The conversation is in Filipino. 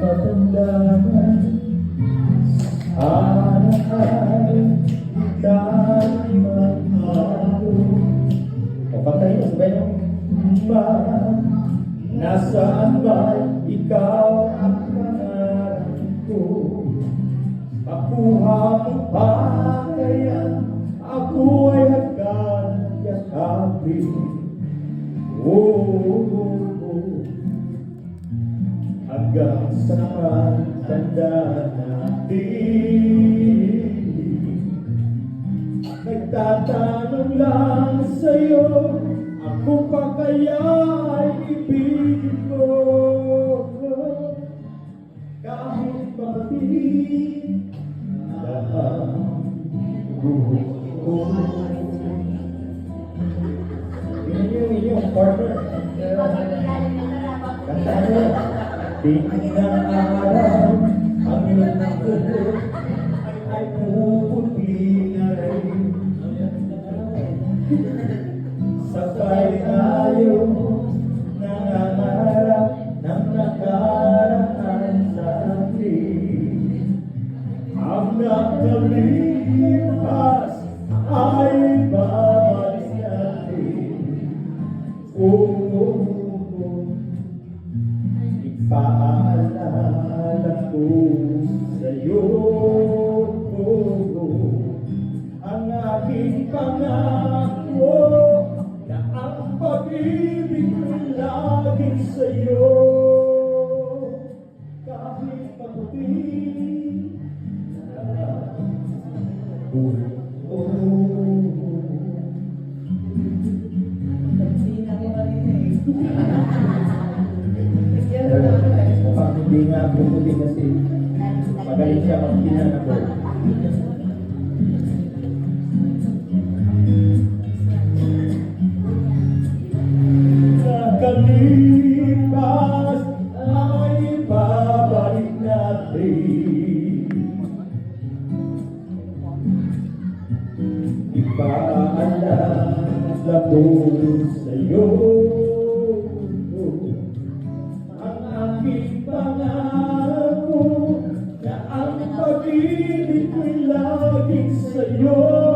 patandaan Araw-araw tayo magmahalo O patay mo, sabay mo Ba, nasaan ba ikaw ang pangarap ko? Makuha mo ba kaya ako ay hagkan yakapin? Oh, oh, oh. Hanggang sa tanda natin. Nagtatanong lang sa'yo Ako pa kaya ay ibigin mo Kahit mabili Lahat inyong partner Tingin na araw Ang iyong nakulit Ay puputi na rin Sakay tayo Nangangarap Ng nakaraan sa atin Ang nakalipas Ay babalik natin Oh, oh, oh. Ipaalala ko sa'yo Ang aking pangako Na ang pag-ibig ko'y laging sa'yo Kahit maputi Oh, oh, Mukhang hindi nga bumuti kasi magaling siya mag-ina na po. Nakalipas ay babalik natin. Ipaalala ko sa'yo pag-ibig ko'y laging sa'yo